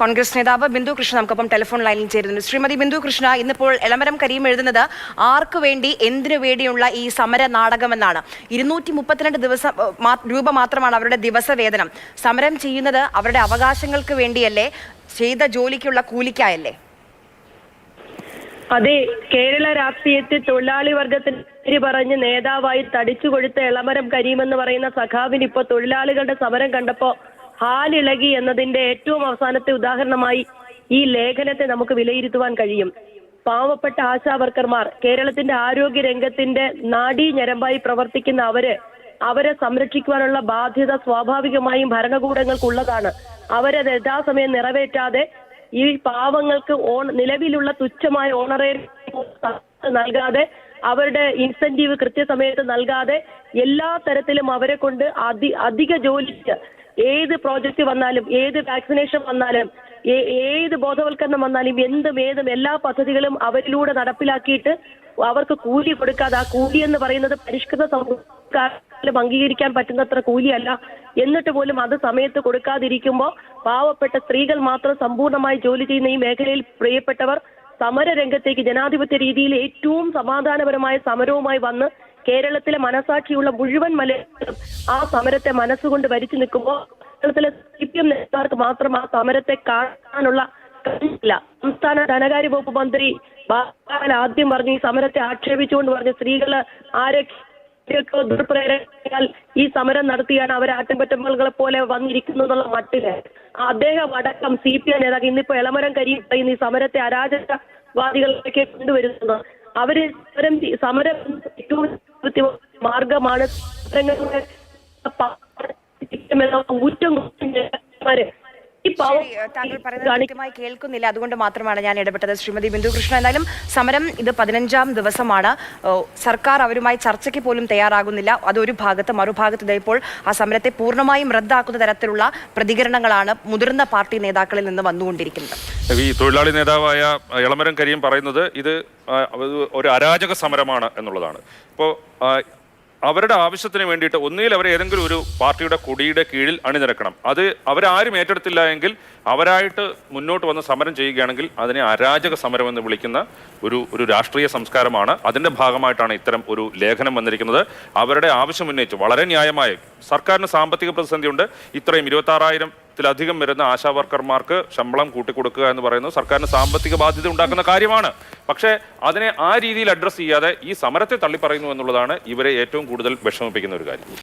കോൺഗ്രസ് നേതാവ് ബിന്ദു കൃഷ്ണ നമുക്കൊപ്പം ടെലിഫോൺ ലൈനിൽ ചേരുന്നു. ശ്രീമതി ബിന്ദു കൃഷ്ണ ഇന്നിപ്പോൾ എളമരം കരീം എഴുതുന്നത് ആർക്കു വേണ്ടി എന്തിനു വേണ്ടിയുള്ള ഈ സമര നാടകമെന്നാണ് ഇരുന്നൂറ്റി മുപ്പത്തിരണ്ട് ദിവസം രൂപ മാത്രമാണ് അവരുടെ ദിവസവേതനം. സമരം ചെയ്യുന്നത് അവരുടെ അവകാശങ്ങൾക്ക് വേണ്ടിയല്ലേ? ചെയ്ത ജോലിക്കുള്ള കൂലിക്കായല്ലേ? അതെ കേരള രാഷ്ട്രീയത്തിൽ തൊഴിലാളി വർഗത്തിന് പേര് പറഞ്ഞ് നേതാവായി തടിച്ചു കൊടുത്ത എളമരം കരീം എന്ന് പറയുന്ന സഖാവിന് ഇപ്പൊ തൊഴിലാളികളുടെ സമരം കണ്ടപ്പോ ഹാലിളകി എന്നതിന്റെ ഏറ്റവും അവസാനത്തെ ഉദാഹരണമായി ഈ ലേഖനത്തെ നമുക്ക് വിലയിരുത്തുവാൻ കഴിയും. പാവപ്പെട്ട ആശാ വർക്കർമാർ കേരളത്തിന്റെ ആരോഗ്യ രംഗത്തിന്റെ നാഡീ ഞരമ്പായി പ്രവർത്തിക്കുന്ന അവർ അവരെ സംരക്ഷിക്കുവാനുള്ള ബാധ്യത സ്വാഭാവികമായും ഭരണകൂടങ്ങൾക്കുള്ളതാണ്. അവരത് യഥാസമയം നിറവേറ്റാതെ ഈ പാവങ്ങൾക്ക് ഓൺ നിലവിലുള്ള തുച്ഛമായ ഓണറേറിയം നൽകാതെ അവരുടെ ഇൻസെന്റീവ് കൃത്യസമയത്ത് നൽകാതെ എല്ലാ തരത്തിലും അവരെ കൊണ്ട് അധി അധിക ജോലിക്ക് ഏത് പ്രോജക്റ്റ് വന്നാലും ഏത് വാക്സിനേഷൻ വന്നാലും ഏത് ബോധവൽക്കരണം വന്നാലും എന്തും ഏതും എല്ലാ പദ്ധതികളും അവരിലൂടെ നടപ്പിലാക്കിയിട്ട് അവർക്ക് കൂലി കൊടുക്കാതെ ആ കൂലി എന്ന് പറയുന്നത് പരിഷ്കൃത സംസ്കാരം അംഗീകരിക്കാൻ പറ്റുന്നത്ര കൂലിയല്ല. എന്നിട്ട് പോലും അത് സമയത്ത് കൊടുക്കാതിരിക്കുമ്പോൾ പാവപ്പെട്ട സ്ത്രീകൾ മാത്രം സമ്പൂർണമായി ജോലി ചെയ്യുന്ന ഈ മേഖലയിൽ പ്രിയപ്പെട്ടവർ സമര രംഗത്തേക്ക് ജനാധിപത്യ രീതിയിൽ ഏറ്റവും സമാധാനപരമായ സമരവുമായി വന്ന് കേരളത്തിലെ മനസാക്ഷിയുള്ള മുഴുവൻ മലയാളികളും ആ സമരത്തെ മനസ്സുകൊണ്ട് ഭരിച്ചു നിൽക്കുമ്പോൾ കേരളത്തിലെ സി പി എം നേതാക്കൾക്ക് മാത്രം ആ സമരത്തെ കാണാനുള്ള കഴിയില്ല സംസ്ഥാന ധനകാര്യ വകുപ്പ് മന്ത്രി ആദ്യം പറഞ്ഞു ഈ സമരത്തെ ആക്ഷേപിച്ചുകൊണ്ട് പറഞ്ഞു സ്ത്രീകൾ ആരൊക്കെ ോ ദുർപ്രേരണയാൽ ഈ സമരം നടത്തിയാണ് അവർ ആട്ടിൻപറ്റമ്പുകളെ പോലെ വന്നിരിക്കുന്നു എന്നുള്ള മട്ടിൽ. അദ്ദേഹം അടക്കം സി പി എം നേതാക്കൾ ഇന്നിപ്പോ എളമരം കരി പറയുന്ന ഈ സമരത്തെ അരാജകവാദികളിലേക്ക് കൊണ്ടുവരുന്നത്. അവർ സമരം സമരം ഏറ്റവും മാർഗമാണ്. ഊറ്റം താങ്കൾ പറയുന്നത് കൃത്യമായി കേൾക്കുന്നില്ല. അതുകൊണ്ട് മാത്രമാണ് ഞാൻ ഇടപെട്ടത്. ശ്രീമതി ബിന്ദു കൃഷ്ണ എന്തായാലും സമരം ഇത് പതിനഞ്ചാം ദിവസമാണ്. സർക്കാർ അവരുമായി ചർച്ചയ്ക്ക് പോലും തയ്യാറാകുന്നില്ല. അതൊരു ഭാഗത്ത് മറുഭാഗത്ത് ഇപ്പോൾ ആ സമരത്തെ പൂർണമായും റദ്ദാക്കുന്ന തരത്തിലുള്ള പ്രതികരണങ്ങളാണ് മുതിർന്ന പാർട്ടി നേതാക്കളിൽ നിന്ന് വന്നുകൊണ്ടിരിക്കുന്നത്. ഈ തൊഴിലാളി നേതാവായ ഇളമരം കരിയും പറയുന്നത് ഇത് ഒരു അരാജക സമരമാണ് എന്നുള്ളതാണ്. ഇപ്പോൾ അവരുടെ ആവശ്യത്തിന് വേണ്ടിയിട്ട് ഒന്നുകിൽ അവർ ഏതെങ്കിലും ഒരു പാർട്ടിയുടെ കൊടിയുടെ കീഴിൽ അണിനിരക്കണം. അത് അവരാരും ഏറ്റെടുത്തില്ല എങ്കിൽ അവരായിട്ട് മുന്നോട്ട് വന്ന് സമരം ചെയ്യുകയാണെങ്കിൽ അതിനെ അരാജക സമരം എന്ന് വിളിക്കുന്ന ഒരു ഒരു രാഷ്ട്രീയ സംസ്കാരമാണ്. അതിന്റെ ഭാഗമായിട്ടാണ് ഇത്തരം ഒരു ലേഖനം വന്നിരിക്കുന്നത്. അവരുടെ ആവശ്യം ഉന്നയിച്ച് വളരെ ന്യായമായി സർക്കാരിന് സാമ്പത്തിക പ്രതിസന്ധിയുണ്ട്. ഇത്രയും ഇരുപത്തി ആറായിരത്തിലധികം വരുന്ന ആശാ വർക്കർമാർക്ക് ശമ്പളം കൂട്ടിക്കൊടുക്കുക എന്ന് പറയുന്നത് സർക്കാരിന് സാമ്പത്തിക ബാധ്യത ഉണ്ടാക്കുന്ന കാര്യമാണ്. പക്ഷേ അതിനെ ആ രീതിയിൽ അഡ്രസ്സ് ചെയ്യാതെ ഈ സമരത്തെ തള്ളിപ്പറയുന്നു എന്നുള്ളതാണ് ഇവരെ ഏറ്റവും കൂടുതൽ വിഷമിപ്പിക്കുന്ന ഒരു കാര്യം.